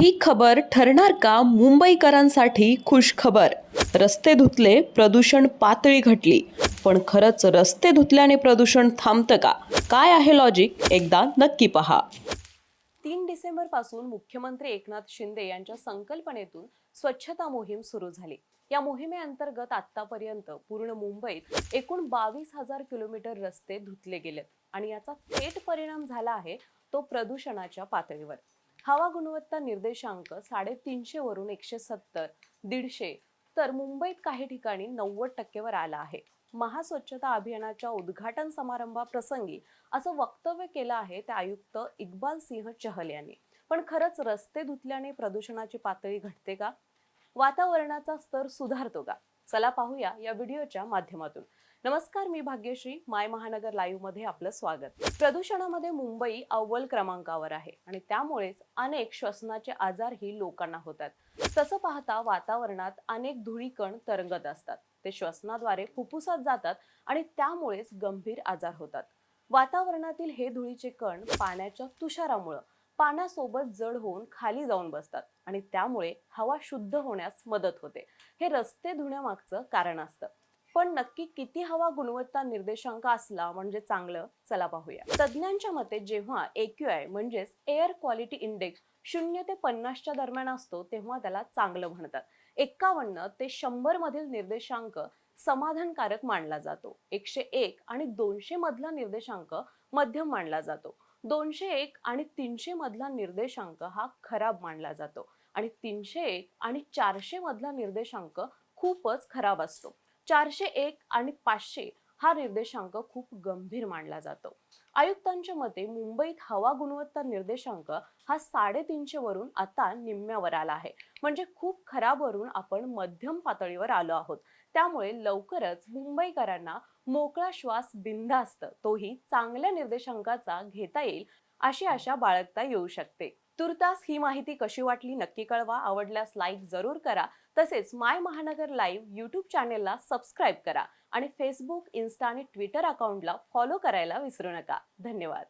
ही खबर ठरणार का मुंबईकरांसाठी खुश खबर रस्ते धुतले प्रदूषण पातळी घटली. पण खरंच रस्ते धुतल्याने प्रदूषण थांबतं का? काय आहे लॉजिक एकदा नक्की पहा. तीन डिसेंबरपासून मुख्यमंत्री एकनाथ शिंदे यांच्या संकल्पनेतून स्वच्छता मोहीम सुरू झाली. या मोहिमेअंतर्गत आतापर्यंत पूर्ण मुंबईत एकूण बावीस हजार किलोमीटर रस्ते धुतले गेलेत. आणि याचा थेट परिणाम झाला आहे तो प्रदूषणाच्या पातळीवर. हवा गुणवत्ता निर्देशांक साडेतीनशे वरून एकशे सत्तर दीडशे तर मुंबईत काही ठिकाणी नव्वद टक्केवर आला आहे. महास्वच्छता अभियानाच्या उद्घाटन समारंभाप्रसंगी असं वक्तव्य केलं आहे ते आयुक्त इक्बाल सिंह चहल यांनी. पण खरंच रस्ते धुतल्याने प्रदूषणाची पातळी घटते का? वातावरणाचा स्तर सुधारतो का? चला पाहूया या व्हिडिओच्या माध्यमातून. नमस्कार मी भाग्यश्री. माय महानगर लाईव्हमध्ये आपलं स्वागत. प्रदूषणामध्ये मुंबई अव्वल क्रमांकावर आहे आणि त्यामुळेच अनेक श्वसनाचे आजारही लोकांना होतात. तसं पाहता वातावरणात अनेक धुळीकण तरंगत असतात. ते श्वसनाद्वारे फुफ्फुसात जातात आणि त्यामुळेच गंभीर आजार होतात. वातावरणातील हे धुळीचे कण पाण्याच्या तुषारामुळं पाण्यासोबत जड होऊन खाली जाऊन बसतात आणि त्यामुळे हवा शुद्ध होण्यास मदत होते. हे रस्ते धुण्यामागचं कारण असतं. पण नक्की किती हवा गुणवत्ता निर्देशांक असला म्हणजे चांगलं? चला पाहूया. तज्ज्ञांच्या मते जेव्हा एक्यूआय म्हणजेच एअर क्वालिटी इंडेक्स शून्य ते पन्नासच्या दरम्यान असतो तेव्हा त्याला चांगलं म्हणतात. एक्कावन्न ते शंभर मधील निर्देशांक समाधानकारक मानला जातो. एकशे एक आणि दोनशे मधला निर्देशांक मध्यम मानला जातो. दोनशे एक आणि तीनशे मधला निर्देशांक हा खराब मानला जातो. आणि तीनशे एक आणि चारशे मधला निर्देशांक खूपच खराब असतो. चारशे एक आणि पाचशे हा निर्देशांक खूप गंभीर मानला जातो. आयुक्तांच्या मते मुंबईत हवा गुणवत्ता निर्देशांक हा साडेतीनशे वरून आता निम्म्यावर आला आहे. म्हणजे खूप खराब वरून आपण मध्यम पातळीवर आलो आहोत. त्यामुळे लवकरच मुंबईकरांना मोकळा श्वास बिनधास्त तोही चांगल्या निर्देशांकाचा घेता येईल अशी आशा बाळगता येऊ शकते. तुर्तास ही माहिती कशी वाटली नक्की कळवा. आवडल्यास लाईक जरूर करा. तसेच माय महानगर लाईव्ह यूट्यूब चॅनेलला सबस्क्राईब करा. आणि फेसबुक इन्स्टा आणि ट्विटर अकाउंटला फॉलो करायला विसरू नका. धन्यवाद.